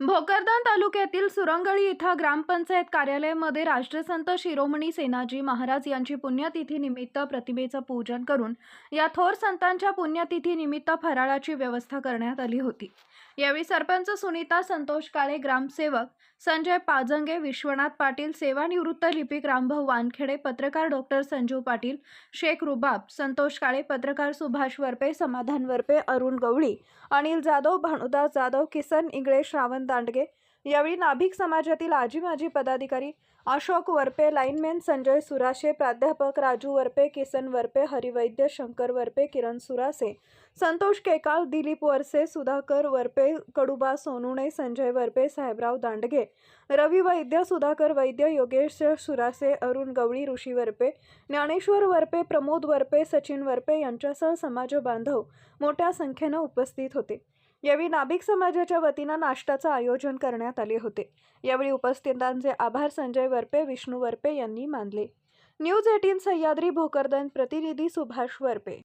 भोकरदान तालुक्यातील सुरंगळी इथं ग्रामपंचायत कार्यालयामध्ये राष्ट्रसंत शिरोमणी सेनाजी महाराज यांची पुण्यतिथी निमित्त प्रतिमेचं पूजन करून या थोर संतांच्या पुण्यतिथी निमित्त फराळाची व्यवस्था करण्यात आली होती. यावेळी सरपंच सुनीता संतोष काळे ग्रामसेवक संजय पाजंगे विश्वनाथ पाटील सेवानिवृत्त लिपिक रामभाऊ वानखेडे पत्रकार डॉक्टर संजीव पाटील शेख रुबाब संतोष काळे पत्रकार सुभाष वरपे समाधान वरपे अरुण गवळी अनिल जाधव भानुदास जाधव किसन इंगळे श्रावण दांडगे. यावेळी नाभिक समाजातील आजी माजी पदाधिकारी अशोक वरपे लाईनमॅन संजय सुराशे प्राध्यापक राजू वरपे किसन वरपे हरिवैद्य शंकर वरपे किरण सुरासे संतोष केकाळ दिलीप वरसे सुधाकर वरपे कडुबा सोनुणे संजय वरपे साहेबराव दांडगे रवी वैद्य सुधाकर वैद्य योगेश सुरासे अरुण गवळी ऋषी वरपे ज्ञानेश्वर वरपे प्रमोद वरपे सचिन वरपे यांच्यासह समाज बांधव मोठ्या संख्येनं उपस्थित होते. यावेळी नाभिक समाजाच्या वतीनं नाश्त्याचं आयोजन करण्यात आले होते. यावेळी उपस्थितांचे आभार संजय वरपे विष्णू वरपे यांनी मानले. न्यूज एटीन सह्याद्री भोकरदन प्रतिनिधी सुभाष वरपे.